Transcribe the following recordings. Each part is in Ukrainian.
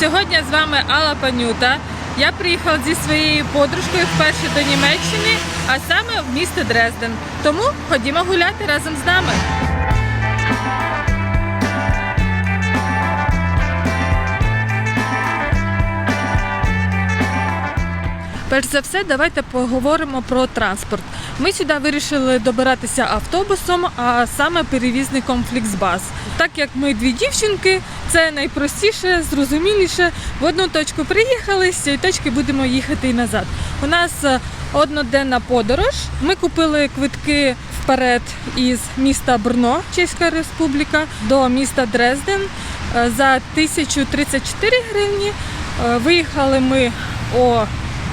Сьогодні з вами Алла Панюта. Я приїхала зі своєю подружкою вперше до Німеччини, а саме в місто Дрезден. Тому ходімо гуляти разом з нами. Перш за все, давайте поговоримо про транспорт. Ми сюди вирішили добиратися автобусом, а саме перевізником Flixbus. Так як ми дві дівчинки, це найпростіше, зрозуміліше. В одну точку приїхали, з цієї точки будемо їхати і назад. У нас е, одноденна подорож. Ми купили квитки вперед із міста Брно, Чеська Республіка, до міста Дрезден е, за 1034 гривні. Е, Виїхали ми о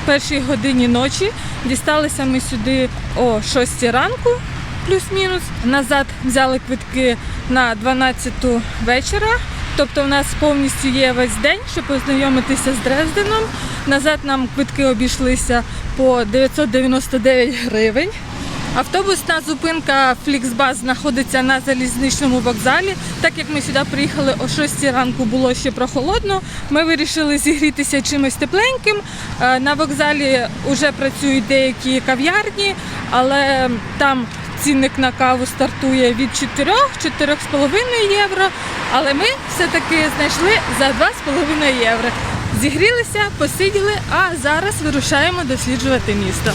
першій годині ночі. Дісталися ми сюди о 6 ранку, плюс-мінус. Назад взяли квитки на 12 вечора. Тобто у нас повністю є весь день, щоб познайомитися з Дрезденом. Назад нам квитки обійшлися по 999 гривень. Автобусна зупинка Flixbus знаходиться на залізничному вокзалі. Так як ми сюди приїхали о 6 ранку, було ще прохолодно. Ми вирішили зігрітися чимось тепленьким. Е, На вокзалі вже працюють деякі кав'ярні, але там цінник на каву стартує від 4-4,5 євро. Але ми все-таки знайшли за 2,5 євро. Зігрілися, посиділи, а зараз вирушаємо досліджувати місто.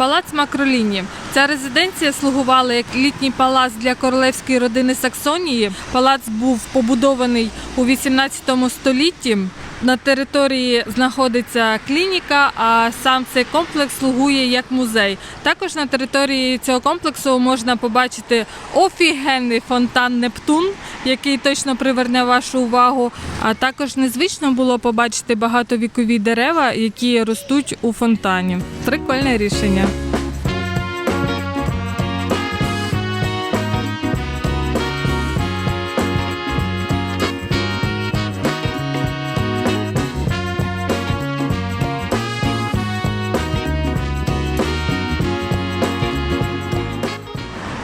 Палац Макроліні. Ця резиденція слугувала як літній палац для королевської родини Саксонії. Палац був побудований у 18 столітті. На території знаходиться клініка, а сам цей комплекс слугує як музей. Також на території цього комплексу можна побачити офігенний фонтан Нептун, який точно приверне вашу увагу. А також незвично було побачити багатовікові дерева, які ростуть у фонтані. Прикольне рішення.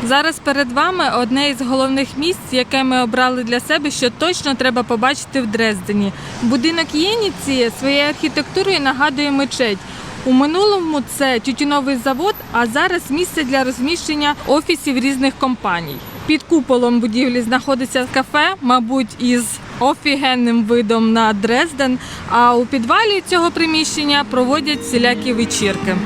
Зараз перед вами одне із головних місць, яке ми обрали для себе, що точно треба побачити в Дрездені. Будинок Єніці своєю архітектурою нагадує мечеть. У минулому це тютюновий завод, а зараз місце для розміщення офісів різних компаній. Під куполом будівлі знаходиться кафе, мабуть, із офігенним видом на Дрезден. А у підвалі цього приміщення проводять всілякі вечірки.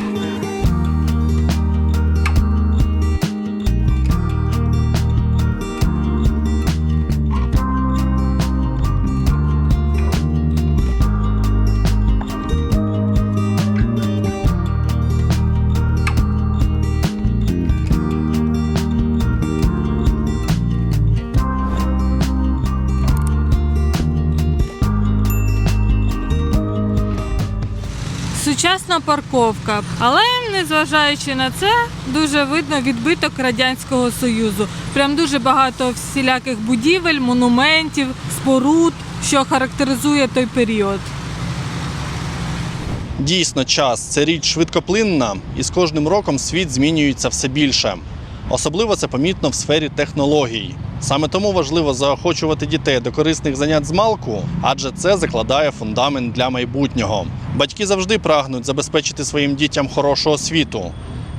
Сучасна парковка, але незважаючи на це, дуже видно відбиток радянського союзу. Прям дуже багато всіляких будівель, монументів, споруд, що характеризує той період. Дійсно, час це річ швидкоплинна, і з кожним роком світ змінюється все більше. Особливо це помітно в сфері технологій. Саме тому важливо заохочувати дітей до корисних занять з малку, адже це закладає фундамент для майбутнього. Батьки завжди прагнуть забезпечити своїм дітям хорошу освіту.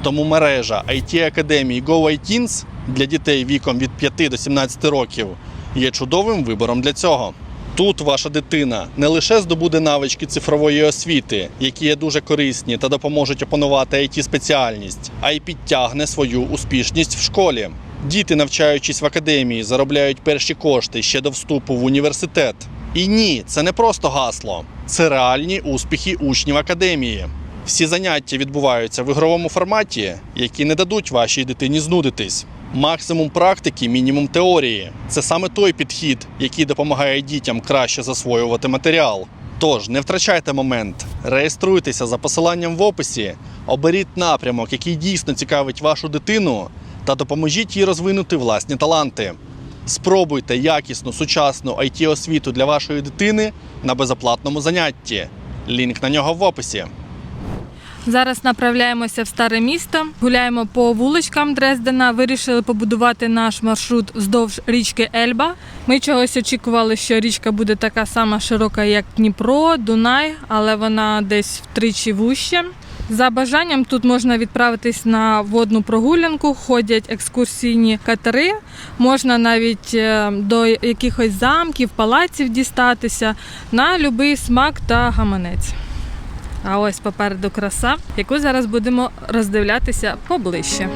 Тому мережа it академії GoITeens для дітей віком від 5 до 17 років є чудовим вибором для цього. Тут ваша дитина не лише здобуде навички цифрової освіти, які є дуже корисні та допоможуть опанувати it спеціальність, а й підтягне свою успішність в школі. Діти, навчаючись в академії, заробляють перші кошти ще до вступу в університет. І ні, це не просто гасло, це реальні успіхи учнів академії. Всі заняття відбуваються в ігровому форматі, які не дадуть вашій дитині знудитись. Максимум практики, мінімум теорії. Це саме той підхід, який допомагає дітям краще засвоювати матеріал. Тож не втрачайте момент, реєструйтеся за посиланням в описі, оберіть напрямок, який дійсно цікавить вашу дитину, та допоможіть їй розвинути власні таланти. Спробуйте якісну сучасну it освіту для вашої дитини на безоплатному занятті. Лінк на нього в описі. Зараз направляємося в старе місто, гуляємо по вуличкам Дрездена. Вирішили побудувати наш маршрут вздовж річки Ельба. Ми чогось очікували, що річка буде така сама широка, як Дніпро, Дунай, але вона десь втричі вужче. За бажанням тут можна відправитись на водну прогулянку, ходять екскурсійні катери. Можна навіть е, до якихось замків, палаців дістатися на будь-який смак та гаманець. А ось попереду краса, яку зараз будемо роздивлятися поближче.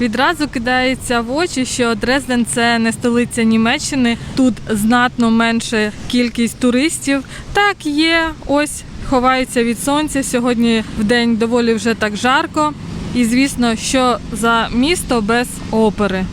Відразу кидається в очі, що Дрезден це не столиця Німеччини. Тут знатно менше кількість туристів. Так є, ось ховаються від сонця. Сьогодні в день доволі вже так жарко. І звісно, що за місто без опери.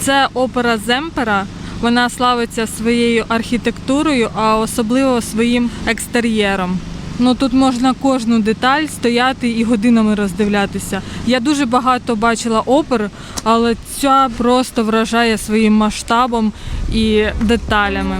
Це опера Земпера. Вона славиться своєю архітектурою, а особливо своїм екстер'єром. Ну тут можна кожну деталь стояти і годинами роздивлятися. Я дуже багато бачила опер, але ця просто вражає своїм масштабом і деталями.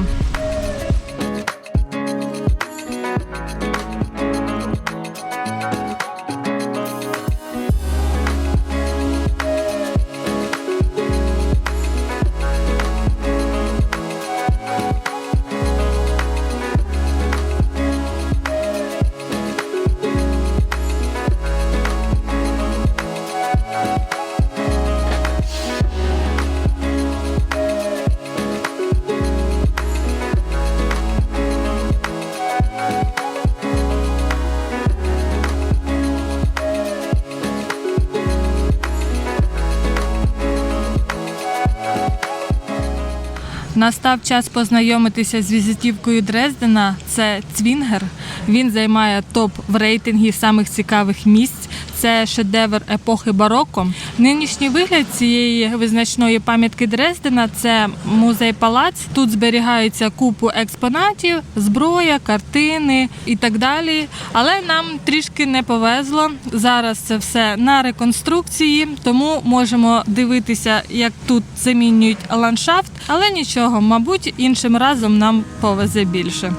Настав час познайомитися з візитівкою Дрездена. Це Цвінгер. Він займає топ в рейтингі самих цікавих місць. Це шедевр епохи бароко. Нинішній вигляд цієї визначної пам'ятки Дрездена це музей палац. Тут зберігаються купу експонатів, зброя, картини і так далі. Але нам трішки не повезло. Зараз це все на реконструкції, тому можемо дивитися, як тут замінюють ландшафт. Але нічого, мабуть, іншим разом нам повезе більше.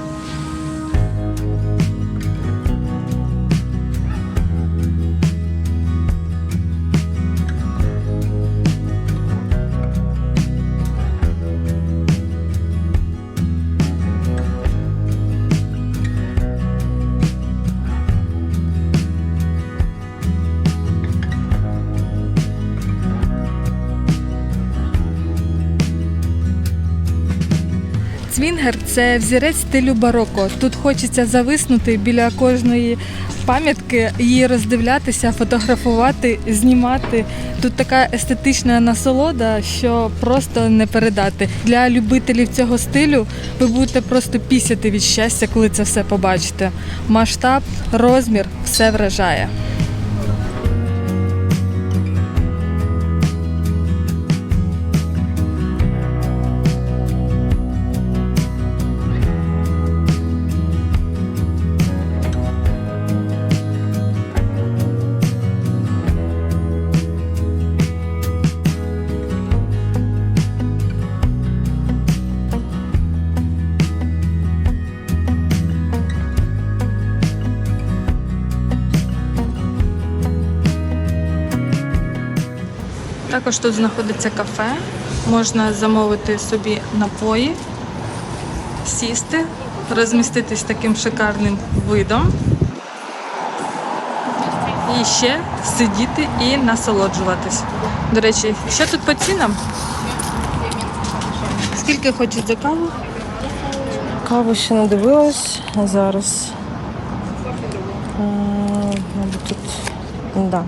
Цвінгер це взірець стилю бароко. Тут хочеться зависнути біля кожної пам'ятки, її роздивлятися, фотографувати, знімати. Тут така естетична насолода, що просто не передати. Для любителів цього стилю ви будете просто пісяти від щастя, коли це все побачите. Масштаб, розмір все вражає. Також тут знаходиться кафе, можна замовити собі напої, сісти, розміститись таким шикарним видом. І ще сидіти і насолоджуватись. До речі, що тут по цінам? Скільки хочуть за каву? Каву ще не дивилась а зараз. Мабуть, тут да.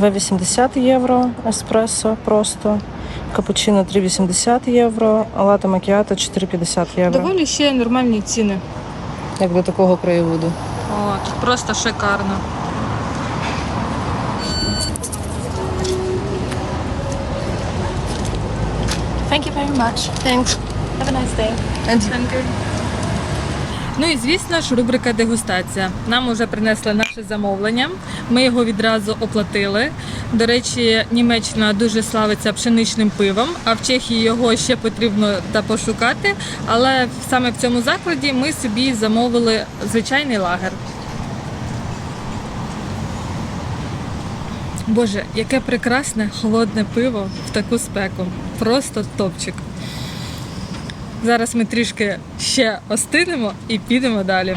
2,80 євро, еспресо просто. Капучино 3,80 євро, а латте макіато 4,50 євро. Доволі ще нормальні ціни. Як до такого краєвиду. О, тут просто шикарно. Thank you very much. Thanks. Have a nice day. Ну і звісно ж, рубрика дегустація. Нам уже принесли наше замовлення. Ми його відразу оплатили. До речі, Німеччина дуже славиться пшеничним пивом, а в Чехії його ще потрібно та пошукати. Але саме в цьому закладі ми собі замовили звичайний лагер. Боже, яке прекрасне холодне пиво в таку спеку. Просто топчик. Зараз ми трішки ще остинемо і підемо далі.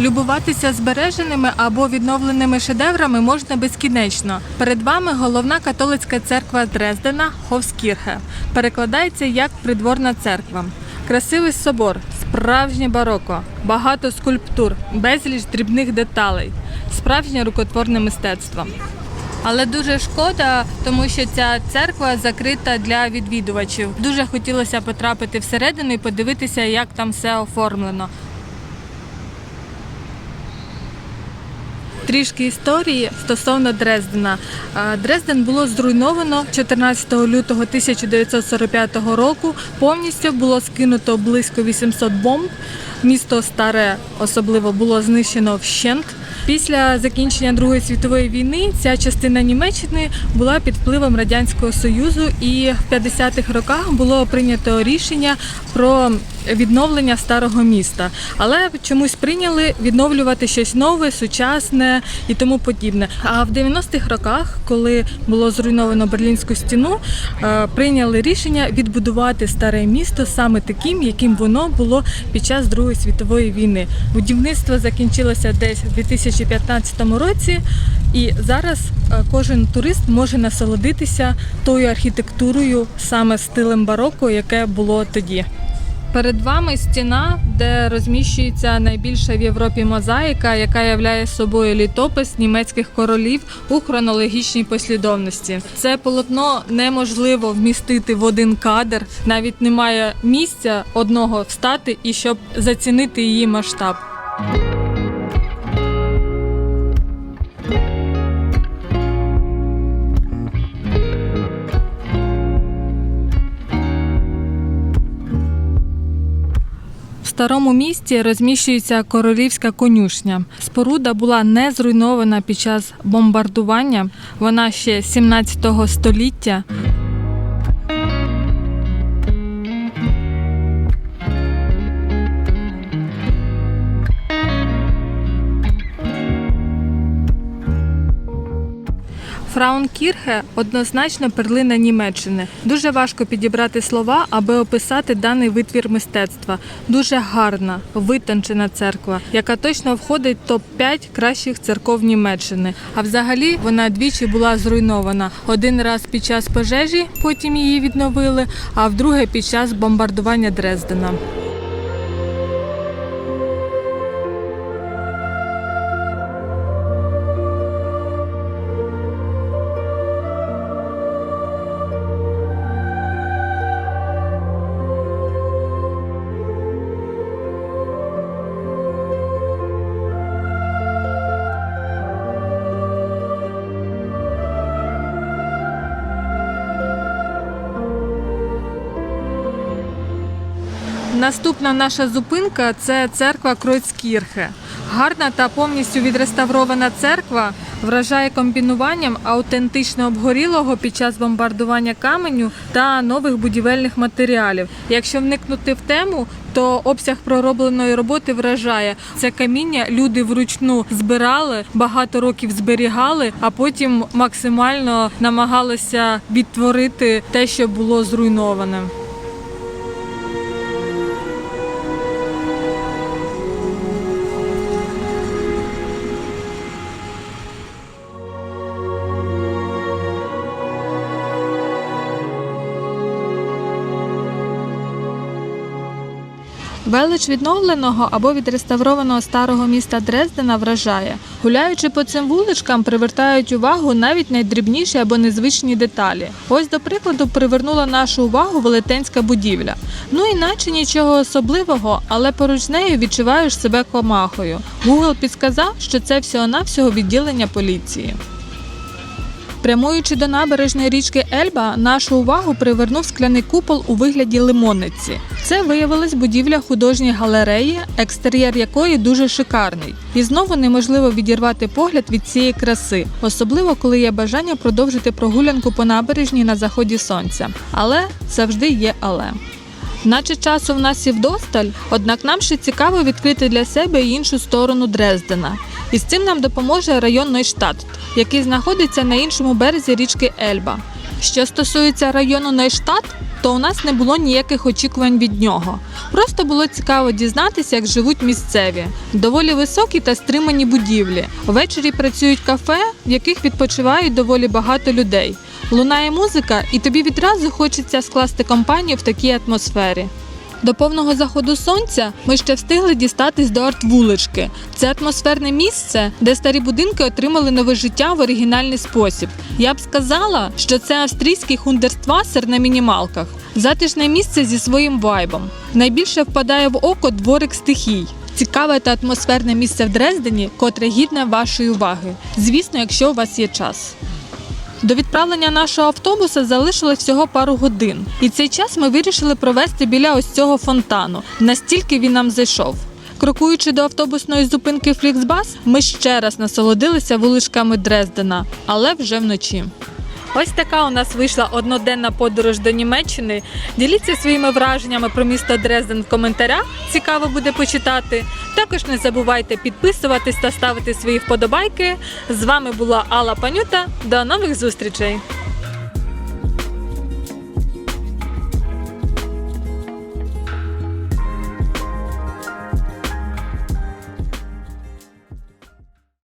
Любуватися збереженими або відновленими шедеврами можна безкінечно. Перед вами головна католицька церква Дрездена Ховскірхе. Перекладається як придворна церква. Красивий собор, справжнє бароко, багато скульптур, безліч дрібних деталей, справжнє рукотворне мистецтво. Але дуже шкода, тому що ця церква закрита для відвідувачів. Дуже хотілося потрапити всередину і подивитися, як там все оформлено. Трішки історії стосовно Дрездена. Дрезден було зруйновано 14 лютого 1945 року. Повністю було скинуто близько 800 бомб. Місто старе особливо було знищено вщент. Після закінчення Другої світової війни ця частина Німеччини була під впливом радянського союзу, і в 50-х роках було прийнято рішення про відновлення старого міста. Але чомусь прийняли відновлювати щось нове, сучасне і тому подібне. А в 90-х роках, коли було зруйновано Берлінську стіну, е, прийняли рішення відбудувати старе місто саме таким, яким воно було під час Другої світової війни. Будівництво закінчилося десь у 2015 році, і зараз е, кожен турист може насолодитися тою архітектурою, саме стилем бароко, яке було тоді. Перед вами стіна, де розміщується найбільша в Європі мозаїка, яка являє собою літопис німецьких королів у хронологічній послідовності. Це полотно неможливо вмістити в один кадр, навіть немає місця одного встати і щоб зацінити її масштаб. Старому місті розміщується королівська конюшня. Споруда була не зруйнована під час бомбардування. Вона ще 17 століття. Фраункірхе однозначно перлина Німеччини. Дуже важко підібрати слова, аби описати даний витвір мистецтва. Дуже гарна, витончена церква, яка точно входить в топ-5 кращих церков Німеччини. А взагалі вона двічі була зруйнована. Один раз під час пожежі, потім її відновили, а вдруге під час бомбардування Дрездена. Наступна наша зупинка це церква Кройцкірхе. Гарна та повністю відреставрована церква вражає комбінуванням аутентично обгорілого під час бомбардування каменю та нових будівельних матеріалів. Якщо вникнути в тему, то обсяг проробленої роботи вражає. Це каміння люди вручну збирали, багато років зберігали, а потім максимально намагалися відтворити те, що було зруйноване. Велич відновленого або відреставрованого старого міста Дрездена вражає. Гуляючи по цим вуличкам, привертають увагу навіть найдрібніші або незвичні деталі. Ось, до прикладу, привернула нашу увагу велетенська будівля. Ну і наче нічого особливого, але поруч з нею відчуваєш себе комахою. Google підсказав, що це всього-навсього відділення поліції. Прямуючи до набережної річки Ельба, нашу увагу привернув скляний купол у вигляді лимонниці. Це виявилась будівля художньої галереї, екстер'єр якої дуже шикарний. І знову неможливо відірвати погляд від цієї краси, особливо коли є бажання продовжити прогулянку по набережній на заході сонця. Але завжди є але. Наче часу в нас і вдосталь, однак нам ще цікаво відкрити для себе іншу сторону Дрездена. І з цим нам допоможе район Нойштадт, який знаходиться на іншому березі річки Ельба. Що стосується району Нойштадт, то у нас не було ніяких очікувань від нього. Просто було цікаво дізнатися, як живуть місцеві. Доволі високі та стримані будівлі. Ввечері працюють кафе, в яких відпочивають доволі багато людей. Лунає музика, і тобі відразу хочеться скласти компанію в такій атмосфері. До повного заходу сонця ми ще встигли дістатись до арт-вулички. Це атмосферне місце, де старі будинки отримали нове життя в оригінальний спосіб. Я б сказала, що це австрійський хундерствасер на мінімалках. Затишне місце зі своїм вайбом. Найбільше впадає в око дворик стихій. Цікаве та атмосферне місце в Дрездені, котре гідне вашої уваги. Звісно, якщо у вас є час. До відправлення нашого автобуса залишилось всього пару годин, і цей час ми вирішили провести біля ось цього фонтану. Настільки він нам зайшов. Крокуючи до автобусної зупинки Фліксбас, ми ще раз насолодилися вуличками Дрездена, але вже вночі. Ось така у нас вийшла одноденна подорож до Німеччини. Діліться своїми враженнями про місто Дрезден в коментарях. Цікаво буде почитати. Також не забувайте підписуватись та ставити свої вподобайки. З вами була Алла Панюта. До нових зустрічей!